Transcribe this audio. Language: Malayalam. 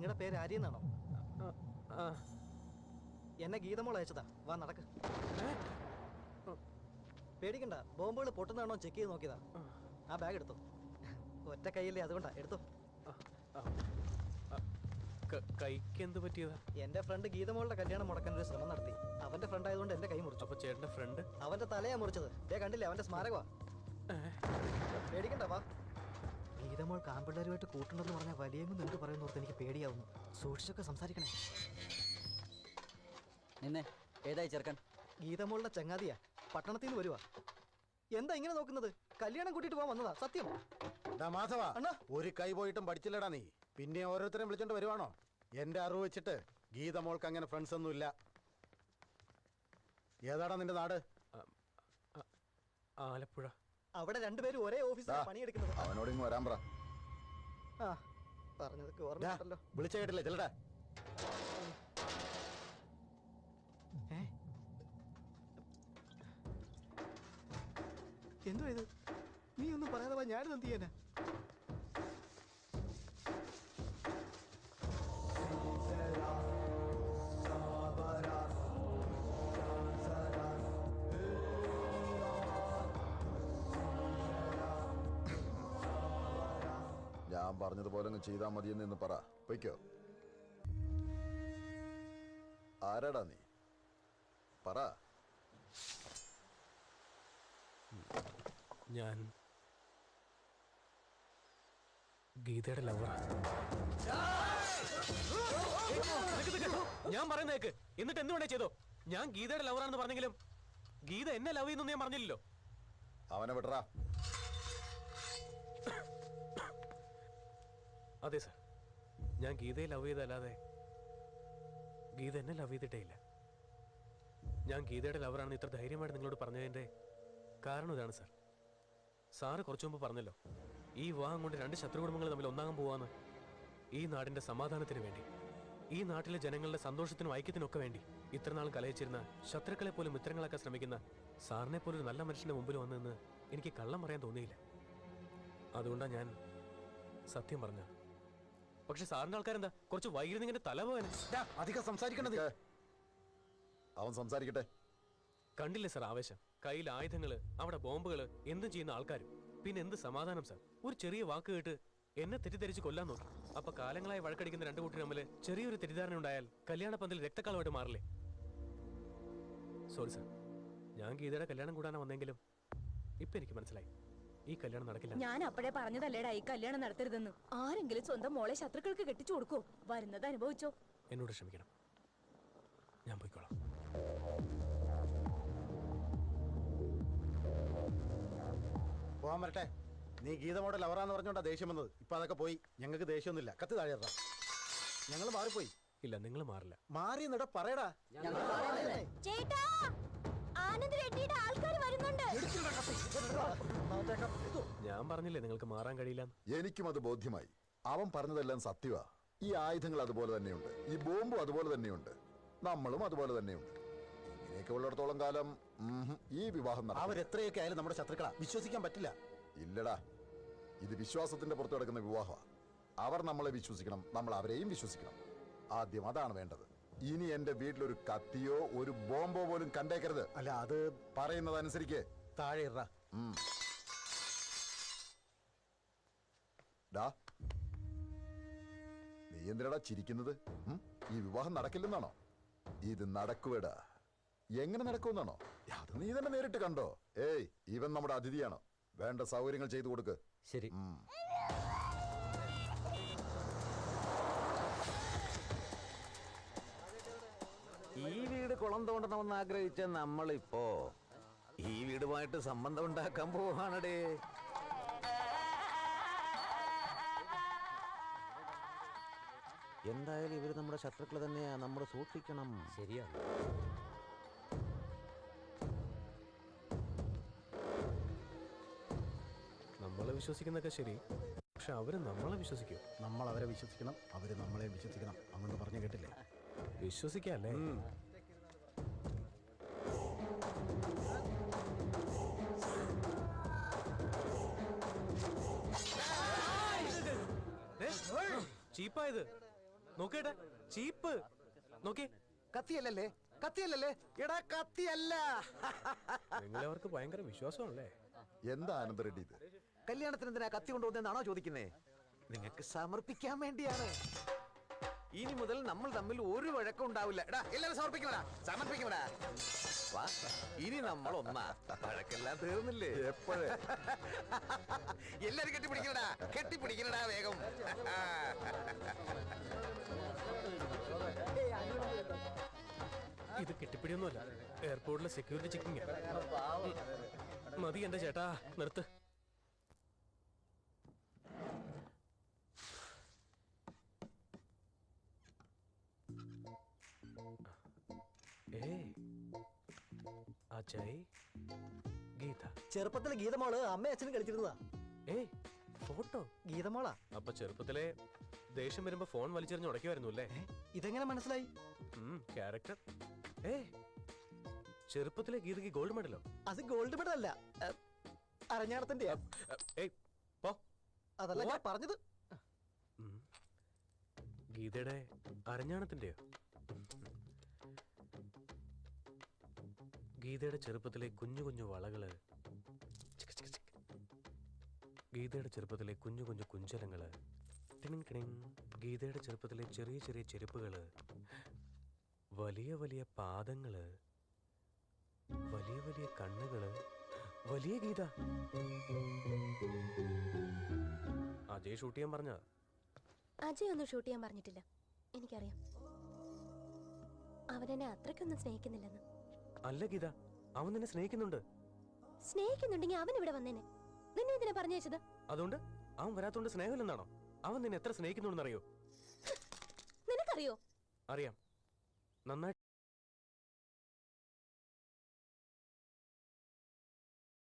നിങ്ങളുടെ പേര് ആര്യന്നാണോ? എന്നെ ഗീതമോൾ അയച്ചതാ. വാ നടക്ക്. പേടിക്കണ്ട. ബോംബുകൾ പൊട്ടുന്നതാണോ ചെക്ക് ചെയ്ത് നോക്കിയതാ. ആ. ബാഗ് എടുത്തോ. ഒറ്റ കൈയില്ലേ അതുകൊണ്ടാ. എടുത്തോ. കൈക്ക് എന്ത് പറ്റിയതാ? എന്റെ ഫ്രണ്ട് ഗീതമോളുടെ കല്യാണം മുടക്കാൻ ഒരു ശ്രമം നടത്തി. അവന്റെ ഫ്രണ്ട് ആയതുകൊണ്ട് എന്റെ കൈ മുറിച്ചു. അപ്പൊ ചേട്ടന്റെ ഫ്രണ്ട് അവന്റെ തലയാ മുറിച്ചത്. ഏ കണ്ടില്ലേ? അവന്റെ സ്മാരകമാ. പേടിക്കണ്ട വാ. ഗീതമോൾ കാമ്പിള്ളേരുമായിട്ട് കൂട്ടുണ്ടെന്ന് പറഞ്ഞാൽ വലിയെന്ന് എന്ത് പറയുന്നോർത്ത് എനിക്ക് പേടിയാവുന്നു. സൂക്ഷിച്ചൊക്കെ സംസാരിക്കണേ. നിന്നെ ഏതായി ചെറുക്കൻ? ഗീതമോളുടെ ചങ്ങാതിയാ. പട്ടണത്തിൽ നിന്ന് വരുവാ. എന്താ ഇങ്ങനെ നോക്കുന്നത്? കല്യാണം കൂട്ടിയിട്ട് പോകാൻ വന്നതാ സത്യം? മാധവ അണ്ണാ. ഒരു കൈ പോയിട്ടും പഠിച്ചില്ലടാ നീ. പിന്നെ ഓരോരുത്തരും വിളിച്ചോണ്ട് വരുവാണോ? എന്റെ അറിവ് വെച്ചിട്ട് ഗീതമോൾക്ക് അങ്ങനെ ഫ്രണ്ട്സ് ഒന്നും ഇല്ല. ഏതാടാ നിന്റെ നാട്? ആലപ്പുഴ. അവിടെ രണ്ടുപേരും ഒരേ ഓഫീസിലാണ് പണിയെടുക്കുന്നത്. അവനോട് ഇങ്ങ് വരാൻ പറ. ആ പറഞ്ഞതൊക്കെ ഓർമ്മയുണ്ടല്ലോ. വിളിച്ച കേട്ടില്ലേ ചെല്ലടാ. എന്തോ ഇത്? നീ ഒന്നും പറയാതെ വാ, ഞാനിത് എന്ത് ചെയ്യാനാ? ഞാൻ പറഞ്ഞതുപോലെ അങ്ങ് ചെയ്താൽ മതിയെന്ന് ഇന്ന് പറ. പൊയ്ക്കോ. ആരാടാ നീ? പറ. ഞാൻ ഗീതയുടെ ലവറാ ഞാൻ പറയുന്നേക്ക് എന്നിട്ട് എന്ത് വേണേ ചെയ്തോ. ഞാൻ ഗീതയുടെ ലവറാണെന്ന് പറഞ്ഞെങ്കിലും ഗീത എന്നെ ലവ് ചെയ്യുന്നു ഞാൻ പറഞ്ഞില്ലല്ലോ. അവനെ വിടറാ. അതെ സർ. ഞാൻ ഗീതയെ ലവ് ചെയ്തല്ലാതെ ഗീത എന്നെ ലവ് ചെയ്തിട്ടേ ഇല്ല ഞാൻ ഗീതയുടെ ലവറാണെന്ന് ഇത്ര ധൈര്യമായിട്ട് നിങ്ങളോട് പറഞ്ഞതിന്റെ കാരണം ഇതാണ് സർ. സാറ് കുറച്ചു മുമ്പ് പറഞ്ഞല്ലോ ഈ വിവാഹം കൊണ്ട് രണ്ട് ശത്രു കുടുംബങ്ങൾ തമ്മിൽ ഒന്നാകാൻ പോവാന്ന് ഈ നാടിന്റെ സമാധാനത്തിന് വേണ്ടി ഈ നാട്ടിലെ ജനങ്ങളുടെ സന്തോഷത്തിനും ഐക്യത്തിനും ഒക്കെ വേണ്ടി ഇത്രനാളും കലയിച്ചിരുന്ന ശത്രുക്കളെ പോലും മിത്രങ്ങളാക്കാൻ ശ്രമിക്കുന്ന സാറിനെ പോലൊരു നല്ല മനുഷ്യന്റെ മുമ്പിൽ വന്നെന്ന് എനിക്ക് കള്ളം പറയാൻ തോന്നിയില്ല. അതുകൊണ്ടാണ് ഞാൻ സത്യം പറഞ്ഞ പക്ഷെ സാറിന്റെ ആൾക്കാരെന്താ? കുറച്ച് വൈകിരുന്ന് ഇങ്ങനെ തല പോകാൻ അധികം സംസാരിക്കണത്. അവൻ സംസാരിക്കട്ടെ. കണ്ടില്ലേ സാർ ആവേശം? കയ്യിൽ ആയുധങ്ങൾ അവിടെ ബോംബുകൾ എന്തും ചെയ്യുന്ന ആൾക്കാരും. പിന്നെ എന്ത് സമാധാനം സാർ? ഒരു ചെറിയ വാക്ക് കേട്ട് എന്നെ തെറ്റിദ്ധരിച്ച് കൊല്ലാൻ നോക്കി. അപ്പൊ കാലങ്ങളായി വഴക്കടിക്കുന്ന രണ്ടു കൂട്ടർ തമ്മിൽ ചെറിയൊരു തെറ്റിദ്ധാരണ ഉണ്ടായാൽ കല്യാണ പന്തിൽ രക്തക്കാലമായിട്ട് മാറില്ലേ? സോറി സാർ ഞാൻ ഗീതയുടെ കല്യാണം കൂടാനാ വന്നെങ്കിലും ഇപ്പൊ എനിക്ക് മനസ്സിലായി. ഈ കല്യാണം നടക്കില്ല. ഞാൻ അപ്പോഴേ പറഞ്ഞതല്ലേടാ ഈ കല്യാണം നടത്തരുതെന്ന്. ആരെങ്കിലും സ്വന്തം മോളെ ശത്രുക്കൾക്ക് കെട്ടിച്ചു കൊടുക്കോ? വരുന്നത് അനുഭവിച്ചോ? എന്നോട് ക്ഷമിക്കണം. ഞാൻ പോയിക്കോളാം. പോകാൻ വരട്ടെ. നീ ഗീതമോടെ ലവറാന്ന് പറഞ്ഞോണ്ടാ ദേഷ്യം വന്നത്. ഇപ്പൊ അതൊക്കെ പോയി. ഞങ്ങൾക്ക് ദേഷ്യമൊന്നുമില്ല. കത്ത് താഴെ ഞങ്ങൾ മാറിപ്പോയി. ഇല്ല നിങ്ങൾ മാറില്ല. മാറി എന്നിട പറയടാ ചേട്ടാ! ആനന്ദ് റെഡ്ഡിയുടെ ആൾക്കാർ വരുന്നുണ്ട്. ഞാൻ പറഞ്ഞില്ലേ നിങ്ങൾക്ക് മാറാൻ കഴിയില്ല എനിക്കും അത് ബോധ്യമായി. അവൻ പറഞ്ഞതെല്ലാം സത്യമാ ഈ ആയുധങ്ങൾ അതുപോലെ തന്നെയുണ്ട്. ഈ ബോംബും അതുപോലെ തന്നെയുണ്ട്. നമ്മളും അതുപോലെ തന്നെയുണ്ട്. ഇങ്ങനെയൊക്കെ ഉള്ളിടത്തോളം കാലം ഈ വിവാഹം. അവരെത്രയൊക്കെ ആയാലും നമ്മുടെ ശത്രുക്കളാ. വിശ്വസിക്കാൻ പറ്റില്ല. ഇല്ലടാ. ഇത് വിശ്വാസത്തിന്റെ പുറത്ത് കിടക്കുന്ന വിവാഹമാണ് അവർ നമ്മളെ വിശ്വസിക്കണം നമ്മൾ അവരെയും വിശ്വസിക്കണം. ആദ്യം അതാണ് വേണ്ടത്. ഇനി എന്റെ വീട്ടിലൊരു കത്തിയോ ഒരു ബോംബോ പോലും കണ്ടേക്കരുത്. അല്ല അത് പറയുന്നത് പറയുന്നതനുസരിക്ക്. താഴെ ഇറ ഡാ നീ എന്തിനടാ ചിരിക്കുന്നത്? ഈ വിവാഹം നടക്കില്ലെന്നാണോ? ഇത് നടക്കുവേടാ. എങ്ങനെ നടക്കുമെന്നാണോ? അത് നീ തന്നെ നേരിട്ട് കണ്ടോ? ഏയ് ഇവൻ നമ്മുടെ അതിഥിയാണോ. വേണ്ട സൗകര്യങ്ങൾ ചെയ്തു കൊടുക്ക്. ശരി. ഈ വീട് കുളം തോണ്ടണമെന്ന് ആഗ്രഹിച്ച നമ്മളിപ്പോ ഈ വീടുമായിട്ട് സംബന്ധം ഉണ്ടാക്കാൻ പോവാണടേ. എന്തായാലും ഇവർ നമ്മുടെ ശത്രുക്കൾ തന്നെയാ. നമ്മൾ സൂക്ഷിക്കണം. ശരിയാണ്. നമ്മളെ വിശ്വസിക്കുന്നൊക്കെ ശരി. പക്ഷെ അവർ നമ്മളെ വിശ്വസിക്കും. നമ്മൾ അവരെ വിശ്വസിക്കണം. അവർ നമ്മളെ വിശ്വസിക്കണം. അങ്ങോട്ട് പറഞ്ഞു കേട്ടില്ലേ? വിശ്വസിക്കല്ലേ ചീപ്പായത് നോക്കേട്ടാ ചീപ്പ് നോക്കിയേ കത്തിയല്ലല്ലേ? കത്തിയല്ലല്ലേ? എടാ കത്തിയല്ല. നിങ്ങളവർക്ക് ഭയങ്കര വിശ്വാസമാണല്ലേ? എന്താ ആനന്ദ റെഡ്ഡി ഇത്? കല്യാണത്തിന് എന്തിനാ കത്തി കൊണ്ടുവന്നെന്നാണോ ചോദിക്കുന്നേ? നിങ്ങൾക്ക് സമർപ്പിക്കാൻ വേണ്ടിയാണ്. ഇനി മുതൽ നമ്മൾ തമ്മിൽ ഒരു വഴക്കം ഉണ്ടാവില്ല. എടാ എല്ലാവരും സമർപ്പിക്കണടാ. സമർപ്പിക്കണടാ. വാ ഇനി നമ്മൾ ഒന്നാ. വഴക്കെല്ലാം തീർന്നില്ലേ? എപ്പോഴേ? എല്ലാരും കെട്ടിപ്പിടിക്കണടാ. കെട്ടിപ്പിടിക്കണടാ വേഗം. ഇത് കെട്ടിപ്പിടിയൊന്നുമല്ല. എയർപോർട്ടിലെ സെക്യൂരിറ്റി ചെക്കിങ് മതി എന്റെ ചേട്ടാ നിർത്ത്. ഏ അജയ് ഗീത. ചെറുപ്പത്തിലെ ഗീതമോൾ അമ്മ അച്ഛനും കളിച്ചിരുന്നതാ. ഏയ് ഫോട്ടോ? ഗീതമോളാ. അപ്പൊ ചെറുപ്പത്തിലെ ദേഷ്യം വരുമ്പോ ഫോൺ വലിച്ചെറിഞ്ഞ് ഉടയ്ക്കുമായിരുന്നു അല്ലേ? ഏ, ഇതെങ്ങനെ മനസ്സിലായി? ക്യാരക്ടർ. ഏ ചെറുപ്പത്തിലെ ഗീതയ്ക്ക് ഗോൾഡ് മെഡലോ? അത് ഗോൾഡ് മെഡൽ അല്ല. അരഞ്ഞാടത്തിന്റെ ഏയ് പോ. അതല്ല ഞാൻ പറഞ്ഞത്. ഗീതയുടെ അരഞ്ഞാണത്തിന്റെയോ? ഗീതയുടെ ചെറുപ്പത്തിലെ കുഞ്ഞു കുഞ്ഞു വളകൾ. ഗീതയുടെ ചെറുപ്പത്തിലെ കുഞ്ഞു കുഞ്ഞു കുഞ്ചരങ്ങൾ. ഗീതയുടെ ചെറുപ്പത്തിലെ ചെറിയ ചെറിയ ചെരുപ്പുകൾ. വലിയ വലിയ പാദങ്ങൾ. വലിയ വലിയ കണ്ണുകൾ. വലിയ ഗീത. അജയ് ഷൂട്ട് ചെയ്യാൻ പറഞ്ഞ? അജയ് ഒന്നും ഷൂട്ട് ചെയ്യാൻ പറഞ്ഞിട്ടില്ല. എനിക്കറിയാം. അവനെന്നെ അത്രയ്ക്കൊന്നും സ്നേഹിക്കുന്നില്ലെന്ന്. അല്ല ഗീത അവൻ നിന്നെ സ്നേഹിക്കുന്നുണ്ട്. സ്നേഹിക്കുന്നുണ്ടെങ്കിൽ അവൻ ഇവിടെ വന്നേനെ. നിന്നെ ഇതിനെ പറഞ്ഞയച്ചത് അതുകൊണ്ട് അവൻ വരാത്തോണ്ട് സ്നേഹമില്ലെന്നാണോ? അവൻ നിന്നെ എത്ര സ്നേഹിക്കുന്നുണ്ടെന്നറിയോ? നിനക്കറിയോ? അറിയാം. നന്നായി